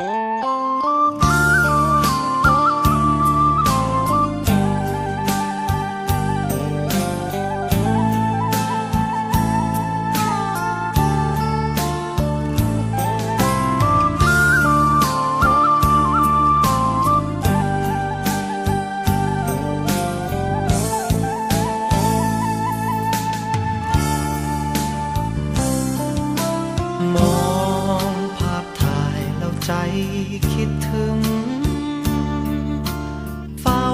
you คิดถึง เฝ้า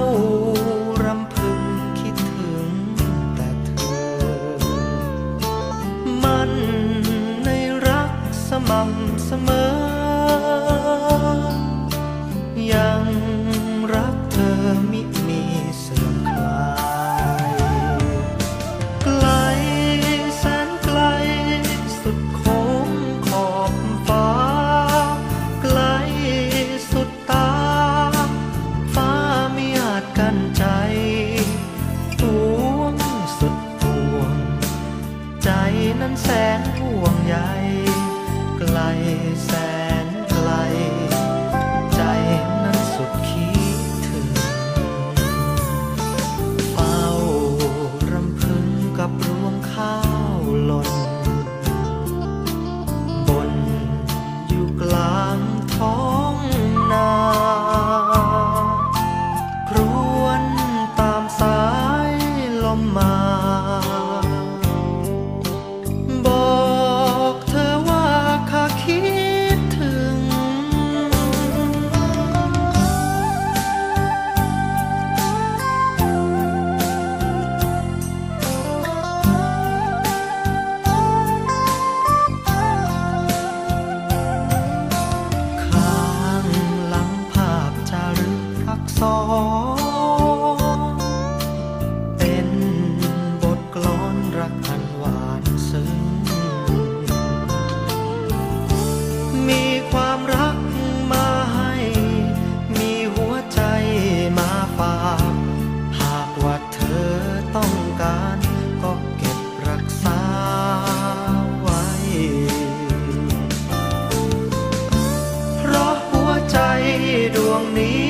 รำพึงคิดถึงแต่เธอ มันในรักสม่ำเสมอ แสนห่วงใยไกลแสนไกล ใจนั้นสุดคิดถึง เฝ้ารำพึงกับรวงข้าวหล่น บนอยู่กลางท้องนา ครวนตามสายลมมา me.